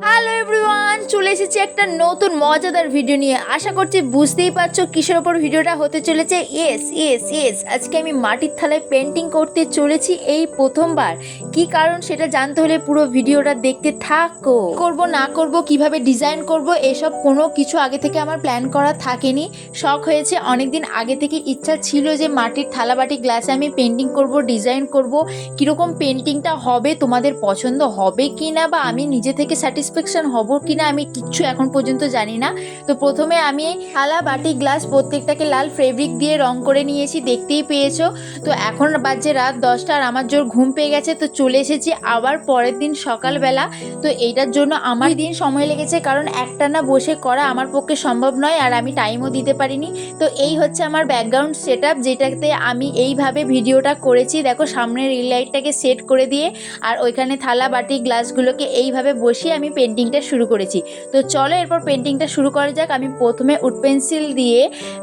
Hello everyone চলে এসেছি একটা নতুন মজাদার ভিডিও নিয়ে। আশা করছি বুঝতেই পারছ কিসের ওপর ভিডিওটা হতে চলেছে। ইয়েস ইয়েস ইয়েস আজকে আমি মাটির থালায় পেন্টিং করতে চলেছি এই প্রথমবার। কি কারণ সেটা জানতে হলে পুরো ভিডিওটা দেখতে থাকো। করব, না করব, কীভাবে ডিজাইন করব, এসব কোনো কিছু আগে থেকে আমার প্ল্যান করা থাকেনি। শখ হয়েছে, অনেকদিন আগে থেকে ইচ্ছা ছিল যে মাটির থালা বাটি গ্লাসে আমি পেন্টিং করব ডিজাইন করব। কীরকম পেন্টিংটা হবে, তোমাদের পছন্দ হবে কি না বা আমি নিজে থেকে স্যাটিসফ্যাকশন হব কি না আমি কিচ্ছু এখন পর্যন্ত জানি না। তো প্রথমে আমি থালা, বাটি, গ্লাস প্রত্যেকটাকে লাল ফেব্রিক দিয়ে রং করে নিয়েছি, দেখতেই পেয়েছ। তো এখন বাজে রাত দশটা আর আমার জোর ঘুম পেয়ে গেছে, তো চলে এসেছি আবার পরের দিন সকালবেলা। তো এইটার জন্য আমার দিন সময় লেগেছে, কারণ একটানা বসে করা আমার পক্ষে সম্ভব নয় আর আমি টাইমও দিতে পারিনি। তো এই হচ্ছে আমার ব্যাকগ্রাউন্ড সেট যেটাতে আমি এইভাবে ভিডিওটা করেছি। দেখো সামনের রিল লাইটটাকে সেট করে দিয়ে, আর ওইখানে থালা, বাটি, গ্লাসগুলোকে এইভাবে বসিয়ে আমি পেন্টিংটা শুরু করেছি। তো চলো এরপর পেন্টিংটা শুরু করা যাক। আমি প্রথমে উড পেন্সিল দিয়ে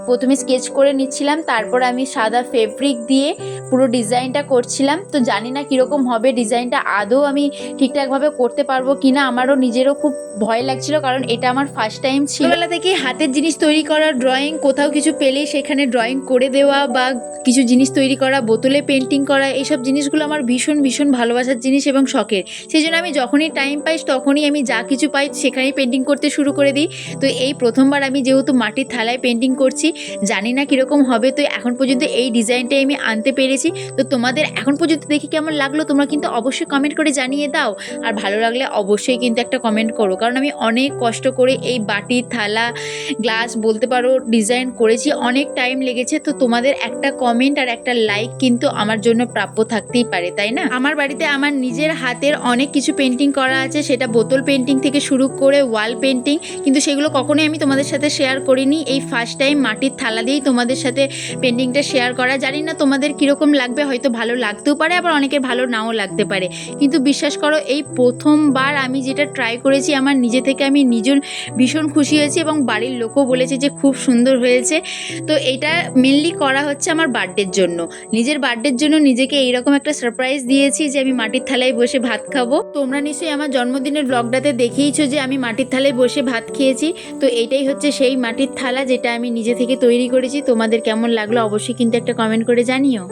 প্রথমে স্কেচ করে নিচ্ছিলাম, তারপর আমি সাদা ফেব্রিক দিয়ে পুরো ডিজাইনটা করছিলাম। তো জানি না কীরকম হবে ডিজাইনটা আদৌ আমি ঠিকঠাকভাবে করতে পারব কি না আমারও নিজেরও খুব ভয় লাগছিল কারণ এটা আমার ফার্স্ট টাইম ছিল। ছোটবেলা থেকে হাতের জিনিস তৈরি করা ড্রয়িং কোথাও কিছু পেলেই সেখানে ড্রয়িং করে দেওয়া বা কিছু জিনিস তৈরি করা, বোতলে পেন্টিং করা, এইসব জিনিসগুলো আমার ভীষণ ভীষণ ভালোবাসার জিনিস এবং শখের। সেই জন্য আমি যখনই টাইম পাই, তখনই আমি যা কিছু পাই সেখানেই পেন্টিং করতে শুরু করে দিই। তো এই প্রথমবার আমি যেহেতু মাটির থালায় পেন্টিং করছি, জানি না কীরকম হবে, তো এখন পর্যন্ত এই ডিজাইনটাই আমি আনতে পেরেছি। তো তোমাদের এখন পর্যন্ত দেখি কেমন লাগল, তোমরা কিন্তু অবশ্যই কমেন্ট করে জানিয়ে দাও। আর ভালো লাগলে অবশ্যই কিন্তু একটা কমেন্ট করো। কারণ আমি অনেক কষ্ট করে এই বাটি, থালা গ্লাস বলতে পারো ডিজাইন করেছি, অনেক টাইম লেগেছে। তো তোমাদের একটা কমেন্ট আর একটা লাইক কিন্তু আমার জন্য প্রাপ্য থাকতেই পারে, তাই না? আমার বাড়িতে আমার নিজের হাতের অনেক কিছু পেন্টিং করা আছে। সেটা বোতল পেন্টিং থেকে শুরু করে ওয়াল পেন্টিং কিন্তু সেগুলো কখনোই আমি তোমাদের সাথে শেয়ার করিনি। এই ফার্স্ট টাইম মাটির থালা দিয়েই তোমাদের সাথে পেন্টিংটা শেয়ার করা। জানি না তোমাদের কীরকম লাগবে, হয়তো ভালো লাগতেও পারে, আবার অনেকের ভালো নাও লাগতে পারে। কিন্তু বিশ্বাস করো, এই প্রথমবার আমি যেটা ট্রাই করেছি, আমার নিজে থেকে আমি নিজের ভীষণ খুশি হয়েছি এবং বাড়ির লোকও বলেছে যে খুব সুন্দর হয়েছে। তো এটা মেনলি করা হচ্ছে আমার বার্থডের জন্য। নিজের বার্থডের জন্য নিজেকে এইরকম একটা সারপ্রাইজ দিয়েছি যে আমি মাটির থালায় বসে ভাত খাব। তোমরা নিশ্চয়ই আমার জন্মদিনের ব্লগটাতে দেখেইছো যে আমি মাটির থালায় বসে ভাত খেয়েছি। তো এটাই হচ্ছে সেই মাটির থালা যেটা আমি নিজে থেকে তৈরি করেছি। তোমাদের কেমন লাগল অবশ্যই কিন্তু একটা কমেন্ট করে জানিও।